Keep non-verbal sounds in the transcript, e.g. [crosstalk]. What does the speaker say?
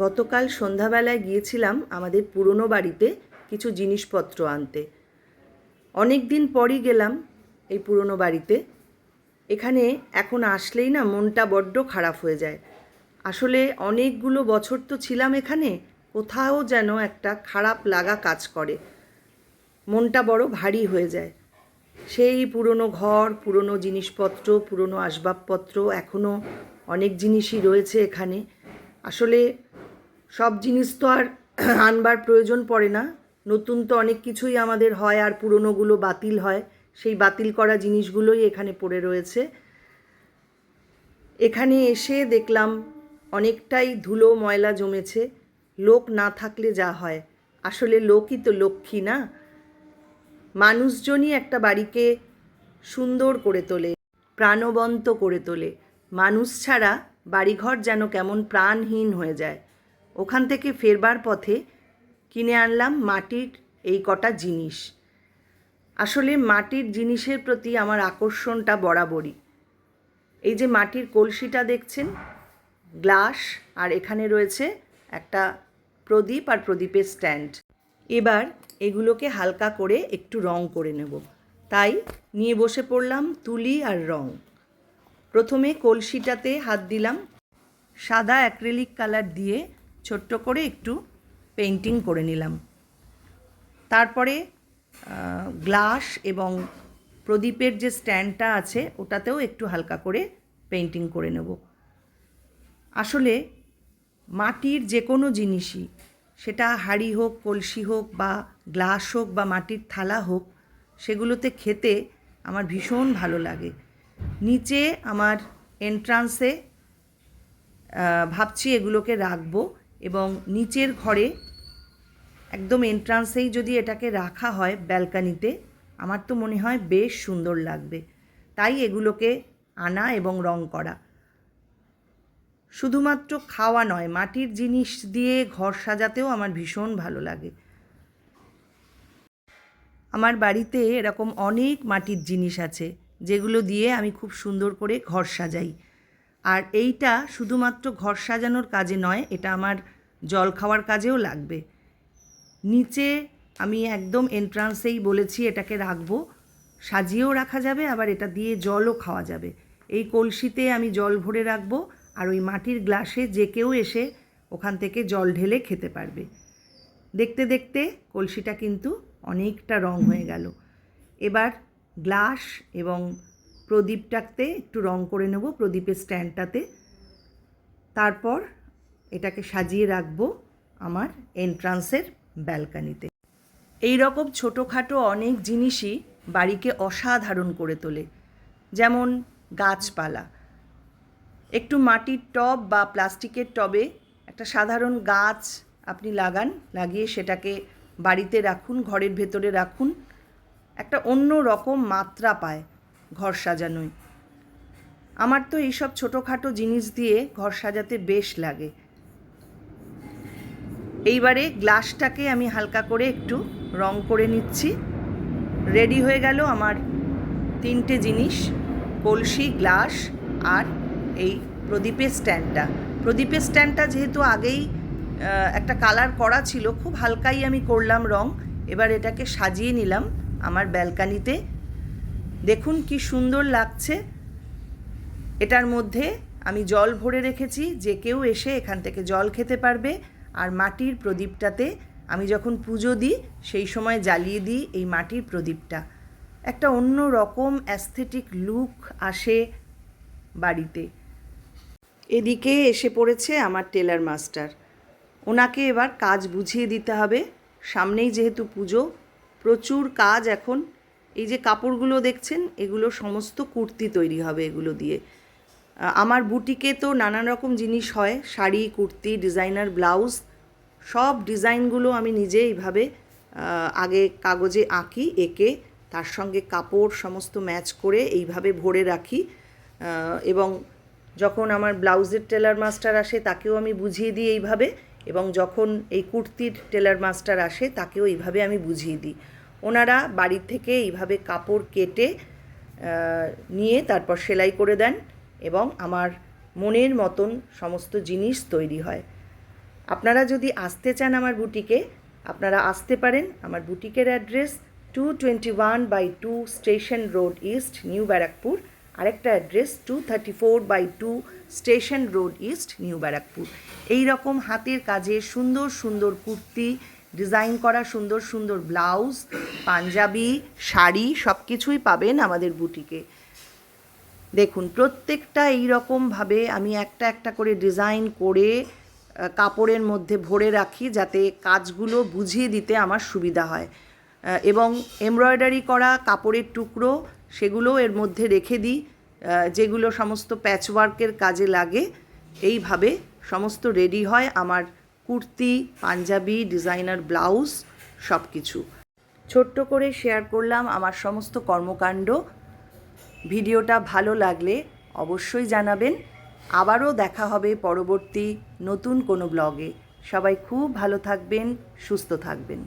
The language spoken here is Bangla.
গতকাল সন্ধ্যাবেলায় গিয়েছিলাম আমাদের পুরনো বাড়িতে কিছু জিনিসপত্র আনতে। অনেক দিন পরই গেলাম এই পুরনো বাড়িতে। এখানে এখন আসলেই না মনটা বড্ড খারাপ হয়ে যায়। আসলে অনেকগুলো বছর তো ছিলাম এখানে, কোথাও যেন একটা খারাপ লাগা কাজ করে। মনটা বড় ভারী হয়ে যায়। সেই পুরনো ঘর, পুরনো জিনিসপত্র, পুরনো আসবাবপত্র এখনও অনেক জিনিসই রয়েছে এখানে। আসলে সব জিনিস তো আর [clears throat] আনবার প্রয়োজন পড়ে না। নতুন তো অনেক কিছুই আমাদের হয় আর পুরনোগুলো বাতিল হয়। সেই বাতিল করা জিনিসগুলোই এখানে পড়ে রয়েছে। এখানে এসে দেখলাম অনেকটাই ধুলো, ময়লা জমেছে। লোক না থাকলে যা হয়। আসলে লোকই তো লক্ষ্মী না? মানুষজনই একটা বাড়িকে সুন্দর করে তোলে, প্রাণবন্ত করে তোলে। মানুষ ছাড়া বাড়িঘর যেন কেমন প্রাণহীন হয়ে যায়। ওখান থেকে ফেরবার পথে কিনে আনলাম মাটির এই কটা জিনিস। আসলে মাটির জিনিসের প্রতি আমার আকর্ষণটা বরাবরই। এই যে মাটির কলসিটা দেখছেন, গ্লাস, আর এখানে রয়েছে একটা প্রদীপ আর প্রদীপের স্ট্যান্ড। এবার এগুলোকে হালকা করে একটু রং করে নেব। তাই নিয়ে বসে পড়লাম তুলি আর রং। প্রথমে কলসিটাতে হাত দিলাম। সাদা অ্যাক্রিলিক কালার দিয়ে ছোট্ট করে একটু পেন্টিং করে নিলাম। তারপরে গ্লাস এবং প্রদীপের যে স্ট্যান্ডটা আছে, ওটাতেও একটু হালকা করে পেন্টিং করে নেব। আসলে, মাটির যে কোনো জিনিসই, সেটা হাঁড়ি হোক, কলসি হোক বা গ্লাস হোক বা মাটির থালা হোক, সেগুলোতে খেতে আমার ভীষণ ভালো লাগে। নিচে আমার এন্ট্রান্সে ভাবছি এগুলোকে রাখব। এবং নিচের ঘরে একদম এন্ট্রান্সেই যদি এটাকে রাখা হয় ব্যালকানিতে আমার তো মনে হয় বেশ সুন্দর লাগবে। তাই এগুলোকে আনা এবং রং করা। শুধুমাত্র খাওয়া নয়, মাটির জিনিস দিয়ে ঘর সাজাতেও আমার ভীষণ ভালো লাগে। আমার বাড়িতে এরকম অনেক মাটির জিনিস আছে, যেগুলো দিয়ে আমি খুব সুন্দর করে ঘর সাজাই। আর এইটা শুধুমাত্র ঘর সাজানোর কাজে নয়, এটা আমার জল খাওয়ার কাজেও লাগবে। নিচে আমি একদম এন্ট্রান্সেই বলেছি এটাকে রাখব, সাজিয়েও রাখা যাবে, আবার এটা দিয়ে জলও খাওয়া যাবে। এই কলসিতে আমি জল ভরে রাখব আর ওই মাটির গ্লাসে যে কেউ এসে ওখান থেকে জল ঢেলে খেতে পারবে। দেখতে দেখতে কলসিটা কিন্তু অনেকটা রং হয়ে গেল। এবার গ্লাস এবং প্রদীপটাতে একটু রং করে নেব প্রদীপের স্ট্যান্ডটাতে। তারপর এটাকে সাজিয়ে রাখব আমার এন্ট্রান্সের ব্যালকানিতে। এই রকম ছোটোখাটো অনেক জিনিসই বাড়িকে অসাধারণ করে তোলে। যেমন গাছপালা। একটু মাটির টব বা প্লাস্টিকের টবে একটা সাধারণ গাছ আপনি লাগান, লাগিয়ে সেটাকে বাড়িতে রাখুন, ঘরের ভেতরে রাখুন। একটা অন্য রকম মাত্রা পায়। ঘর সাজানোয় আমার তো এইসব ছোটোখাটো জিনিস দিয়ে ঘর সাজাতে বেশ লাগে। এইবারে গ্লাসটাকে আমি হালকা করে একটু রং করে নিচ্ছি। রেডি হয়ে গেল আমার তিনটে জিনিস, কলসি, গ্লাস আর এই প্রদীপের স্ট্যান্ডটা। প্রদীপের স্ট্যান্ডটা যেহেতু আগেই একটা কালার করা ছিল, খুব হালকাই আমি করলাম রং। এবার এটাকে সাজিয়ে নিলাম আমার ব্যালকানিতে। দেখুন কি সুন্দর লাগছে। এটার মধ্যে আমি জল ভরে রেখেছি, যে কেউ এসে এখান থেকে জল খেতে পারবে। আর মাটির প্রদীপটাতে আমি যখন পুজো দিই, সেই সময় জ্বালিয়ে দিই এই মাটির প্রদীপটা। একটা অন্য রকম অ্যাস্থেটিক লুক আসে বাড়িতে। এদিকে এসে পড়েছে আমার টেলার মাস্টার ওনাকে এবার কাজ বুঝিয়ে দিতে হবে। সামনেই যেহেতু পুজো, প্রচুর কাজ এখন এই যে কাপড়গুলো দেখছেন, এগুলো সমস্ত কুর্তি তৈরি হবে এগুলো দিয়ে। আমার বুটিকে তো নানান রকম জিনিস হয়, শাড়ি, কুর্তি, ডিজাইনার, ব্লাউজ, সব ডিজাইনগুলো আমি নিজে এইভাবে আগে কাগজে আঁকি, এঁকে, তার সঙ্গে কাপড় সমস্ত ম্যাচ করে এইভাবে ভরে রাখি। এবং যখন আমার ব্লাউজের টেলার মাস্টার আসে, তাকেও আমি বুঝিয়ে দিই এইভাবে, এবং যখন এই কুর্তির টেলার মাস্টার আসে, তাকেও এইভাবে আমি বুঝিয়ে দিই। ওনারা বাড়ির থেকে এইভাবে কাপড় কেটে নিয়ে তারপর সেলাই করে দেন এবং আমার মনের মতন সমস্ত জিনিস তৈরি হয়। আপনারা যদি আসতে চান আমার বুটিকে, আপনারা আসতে পারেন। আমার বুটিকের address two twenty one by two station road east new Barrackpore আরেকটা address two thirty four by two station road east new Barrackpore এই রকম হাতের কাজে সুন্দর সুন্দর কুর্তি ডিজাইন করা সুন্দর সুন্দর ব্লাউজ, পাঞ্জাবি, শাড়ি সব কিছুই পাবেন আমাদের বুটিকে। দেখুন, প্রত্যেকটা এই রকমভাবে আমি একটা একটা করে ডিজাইন করে কাপড়ের মধ্যে ভরে রাখি যাতে কাজগুলো বুঝিয়ে দিতে আমার সুবিধা হয়। এবং এমব্রয়ডারি করা কাপড়ের টুকরো সেগুলোও এর মধ্যে রেখে দিই যেগুলো সমস্ত প্যাচওয়ার্কের কাজে লাগে, এইভাবে সমস্ত রেডি হয় আমার কুর্তি, পাঞ্জাবি, ডিজাইনার ব্লাউজ সব কিছু ছোট্ট করে শেয়ার করলাম আমার সমস্ত কর্মকাণ্ড। ভিডিওটা ভালো লাগলে অবশ্যই জানাবেন। আবারও দেখা হবে পরবর্তী নতুন কোনো ব্লগে। সবাই খুব ভালো থাকবেন, সুস্থ থাকবেন।